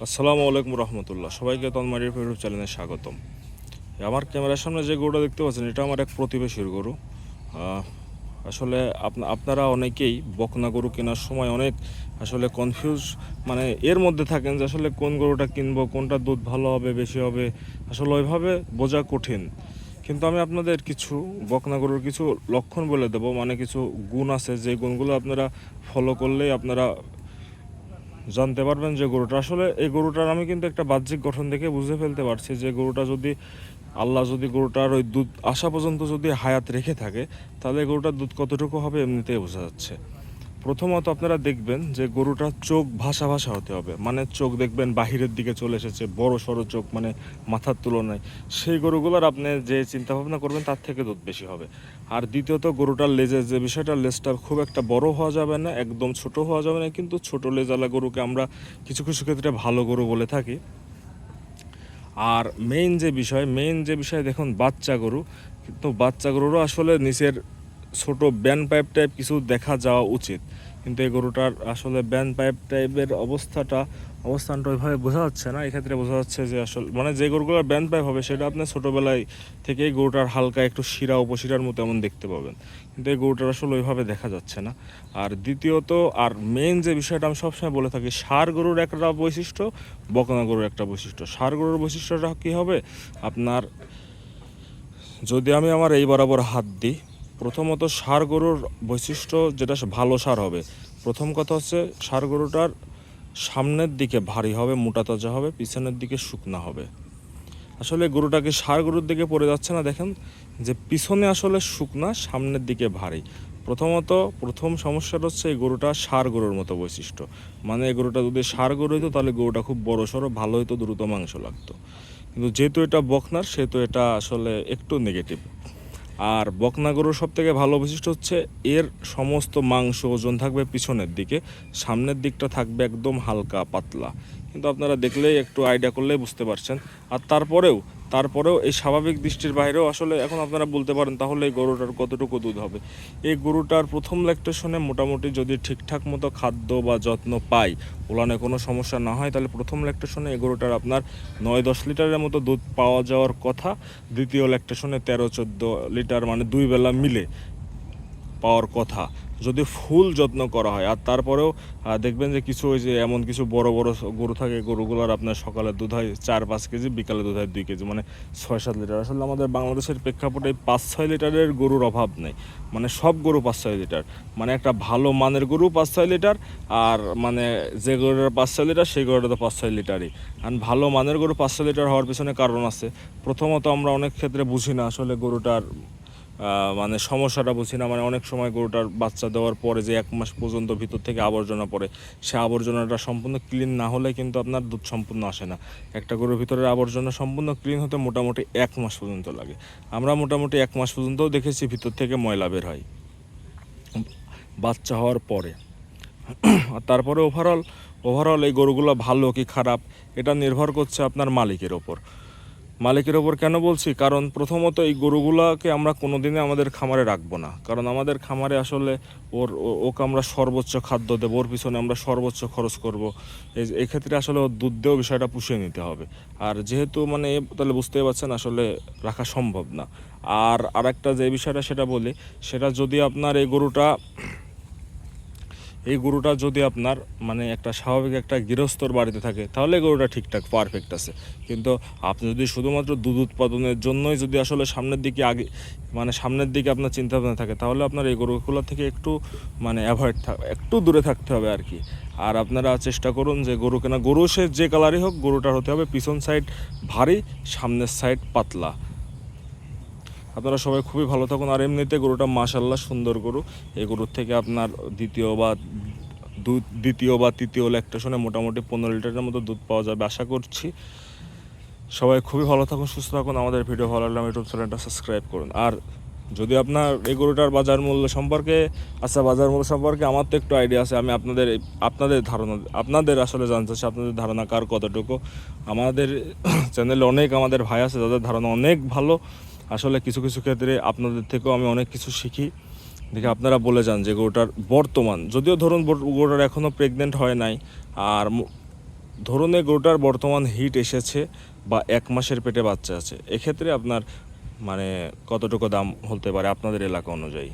আসসালামু আলাইকুম রহমতুল্লাহ। সবাইকে তন্মারির ইউটিউব চ্যানেলে স্বাগতম। আমার ক্যামেরার সামনে যে গরুটা দেখতে পাচ্ছেন, এটা আমার এক প্রতিবেশীর গরু। আসলে আপনা- আপনারা অনেকেই বকনা গরু কেনার সময় অনেক আসলে কনফিউজ মানে এর মধ্যে থাকেন যে আসলে কোন গরুটা কিনবো, কোনটা দুধ ভালো হবে, বেশি হবে, আসলে ওইভাবে বোঝা কঠিন। কিন্তু আমি আপনাদের কিছু বকনা গরুর কিছু লক্ষণ বলে দেবো মানে কিছু গুণ আছে, যে গুণগুলো আপনারা ফলো করলেই আপনারা জানতে পারবেন যে গরুটা। আসলে এই গরুটার আমি কিন্তু একটা বাহ্যিক গঠন দেখে বুঝে ফেলতে পারছি যে গরুটা যদি, আল্লাহ যদি গরুটার ওই দুধ আসা পর্যন্ত যদি হায়াত রেখে থাকে, তাহলে গরুটার দুধ কতটুকু হবে এমনিতেই বোঝা যাচ্ছে। প্রথমত আপনারা দেখবেন যে গরুটার চোখ ভাসা ভাসা হতে হবে। মানে চোখ দেখবেন বাহিরের দিকে চলে এসেছে, বড় সড়ো চোখ মানে মাথার তুলনায়। সেই গরুগুলোর আপনি যে চিন্তা ভাবনা করবেন তার থেকে দুধ বেশি হবে। আর দ্বিতীয়ত গরুটার লেজের যে বিষয়টা, লেজটা খুব একটা বড় হওয়া যাবে না, একদম ছোট হওয়া যাবে না, কিন্তু ছোট লেজালা গরুকে আমরা কিছু কিছু ক্ষেত্রে ভালো গরু বলে থাকি। আর মেইন যে বিষয় মেইন যে বিষয় দেখুন, বাচ্চা গরু। কিন্তু বাচ্চা গরুরও আসলে নিচের ছোট ব্যান পাইপ টাইপ কিছু দেখা যাওয়া উচিত। কিন্তু এই গরুটার আসলে ব্যান পাইপ টাইপের অবস্থাটা, অবস্থানটা ওইভাবে বোঝা যাচ্ছে না। এক্ষেত্রে বোঝা যাচ্ছে যে আসলে মানে যে গরুগুলোর ব্যান পাইপ হবে, সেটা আপনি ছোটোবেলায় থেকেই গরুটার হালকা একটু শিরা উপশিরার মতো এমন দেখতে পাবেন। কিন্তু এই গরুটার আসলে ওইভাবে দেখা যাচ্ছে না। আর দ্বিতীয়ত, আর মেন যে বিষয়টা আমি সবসময় বলে থাকি, সার গরুর একটা বৈশিষ্ট্য, বকনা গরুর একটা বৈশিষ্ট্য। সার গরুর বৈশিষ্ট্যটা কী হবে? আপনার, যদি আমি আমার এই বরাবর হাত দিই প্রথমত সার গরুর বৈশিষ্ট্য যেটা ভালো সার হবে। প্রথম কথা হচ্ছে সার গরুটার সামনের দিকে ভারী হবে, মোটা তাজা হবে, পিছনের দিকে শুকনা হবে। আসলে গরুটাকে সার গরুর দিকে পড়ে যাচ্ছে না? দেখেন যে পিছনে আসলে শুকনা, সামনের দিকে ভারী। প্রথমত প্রথম সমস্যাটা হচ্ছে এই গরুটা সার গরুর মতো বৈশিষ্ট্য। মানে এই গরুটা যদি সার গরু হইতো, তাহলে গরুটা খুব বড় সড়ো ভালো হইতো, দ্রুত মাংস লাগতো। কিন্তু যেহেতু এটা বকনার, সেহেতু এটা আসলে একটু নেগেটিভ আর বকনা গরুর সব থেকে ভালো বৈশিষ্ট্য হচ্ছে এর সমস্ত মাংস ওজন থাকবে পিছনের দিকে, সামনের দিকটা থাকবে একদম হালকা পাতলা। কিন্তু আপনারা দেখলেই একটু আইডিয়া করলেই বুঝতে পারছেন। আর তারপরেও তারপরেও এই স্বাভাবিক দৃষ্টির বাইরেও আসলে এখন আপনারা বলতে পারেন তাহলে এই গরুটার কতটুকু দুধ হবে। এই গরুটার প্রথম ল্যাকটেশনে মোটামুটি যদি ঠিকঠাক মতো খাদ্য বা যত্ন পাই ওলানে কোনো সমস্যা না হয়, তাহলে প্রথম ল্যাকটেশনে এই গরুটার আপনার নয় দশ লিটারের মতো দুধ পাওয়া যাওয়ার কথা। দ্বিতীয় ল্যাকটেশনে তেরো চোদ্দ লিটার মানে দুই বেলা মিলে পাওয়ার কথা। যদি ফুল যত্ন করা হয়। আর তারপরেও দেখবেন যে কিছু ওই যে এমন কিছু বড় বড় গরু থাকে, গরুগুলোর আপনার সকালে দুধ হয় চার, পাঁচ কেজি, বিকালে দুধ হয় দুই কেজি মানে ছয়, সাত লিটার। আসলে আমাদের বাংলাদেশের প্রেক্ষাপটে পাঁচ, ছয় লিটারের গরুর অভাব নেই। মানে সব গরু পাঁচ, ছয় লিটার। মানে একটা ভালো মানের গরু পাঁচ, ছয় লিটার, আর মানে যে গরুটার পাঁচ, ছয় লিটার, সেই গরুটা তো পাঁচ, ছয় লিটারই। আর ভালো মানের গরু পাঁচ, ছয় লিটার হওয়ার পিছনে কারণ আছে। প্রথমত আমরা অনেক ক্ষেত্রে বুঝি না আসলে গরুটার মানে সমস্যাটা বুঝি না মানে অনেক সময় গরুটার বাচ্চা দেওয়ার পরে যে এক মাস পর্যন্ত ভিতর থেকে আবর্জনা পড়ে, সে আবর্জনাটা সম্পূর্ণ ক্লিন না হলে কিন্তু আপনার দুধ সম্পূর্ণ আসে না। একটা গরুর ভিতরের আবর্জনা সম্পূর্ণ ক্লিন হতে মোটামুটি এক মাস পর্যন্ত লাগে। আমরা মোটামুটি এক মাস পর্যন্তও দেখেছি ভিতর থেকে ময়লা বের হয়। বাচ্চা হওয়ার পরে। আর তারপরে ওভারঅল ওভারঅল এই গরুগুলো ভালো কি খারাপ, এটা নির্ভর করছে আপনার মালিকের ওপর। মালিকের ওপর কেন বলছি? কারণ প্রথমত এই গরুগুলাকে আমরা কোনোদিনই আমাদের খামারে রাখব না। কারণ আমাদের খামারে আসলে ওর ওকে আমরা সর্বোচ্চ খাদ্য দেবো, ওর পিছনে আমরা সর্বোচ্চ খরচ করব। এই এই ক্ষেত্রে আসলে ওর দুধ দিয়েও বিষয়টা পুষিয়ে নিতে হবে। আর যেহেতু মানে তাহলে বুঝতেই পারছেন আসলে রাখা সম্ভব না। আর আরেকটা যে বিষয়টা সেটা বলি, সেটা যদি আপনার এই গরুটা এই গরুটা যদি আপনার মানে একটা স্বাভাবিক একটা গৃহস্থর বাড়িতে থাকে, তাহলে গরুটা ঠিকঠাক পারফেক্ট আছে। কিন্তু আপনি যদি শুধুমাত্র দুধ উৎপাদনের জন্যই যদি আসলে সামনের দিকে আগে মানে সামনের দিকে আপনার চিন্তা ভাবনা থাকে, তাহলে আপনার এই গরুগুলো থেকে একটু মানে অ্যাভয়েড একটু দূরে থাকতে হবে আর কি। আর আপনারা চেষ্টা করুন যে গরু কেনা, গরু সে যে কালারই হোক, গরুটার হতে হবে পিছন সাইড ভারী, সামনের সাইড পাতলা। আপনারা সবাই খুবই ভালো থাকুন। আর এমনিতে গরুটা মাশাল্লাহ সুন্দর গরু। এই গরুর থেকে আপনার দ্বিতীয় বা দ্বিতীয় বা তৃতীয় ল্যাকটেশনে মোটামুটি পনেরো লিটারের মতো দুধ পাওয়া যাবে। আশা করছি সবাই খুবই ভালো থাকুন, সুস্থ থাকুন। আমাদের ভিডিও ভালো লাগলে ইউটিউব চ্যানেলটা সাবস্ক্রাইব করুন। আর যদি আপনার এই গরুটার বাজার মূল্য সম্পর্কে আচ্ছা বাজার মূল্য সম্পর্কে আমার তো একটু আইডিয়া আছে। আমি আপনাদের আপনাদের ধারণা, আপনাদের আসলে জানতে চাচ্ছি, আপনাদের ধারণা কার কতটুকু? আমাদের চ্যানেলে অনেক আমাদের ভাই আছে, যাদের ধারণা অনেক ভালো। আসলে কিছু কিছু ক্ষেত্রে আপনাদের থেকেও আমি অনেক কিছু শিখি। দেখে আপনারা বলে যান যে গরুটার বর্তমান, যদিও ধরুন গরুটার এখনও প্রেগনেন্ট হয় নাই, আর ধরুন এই গরুটার বর্তমান হিট এসেছে বা এক মাসের পেটে বাচ্চা আছে, এক্ষেত্রে আপনার মানে কতটুকু দাম হতে পারে আপনাদের এলাকা অনুযায়ী?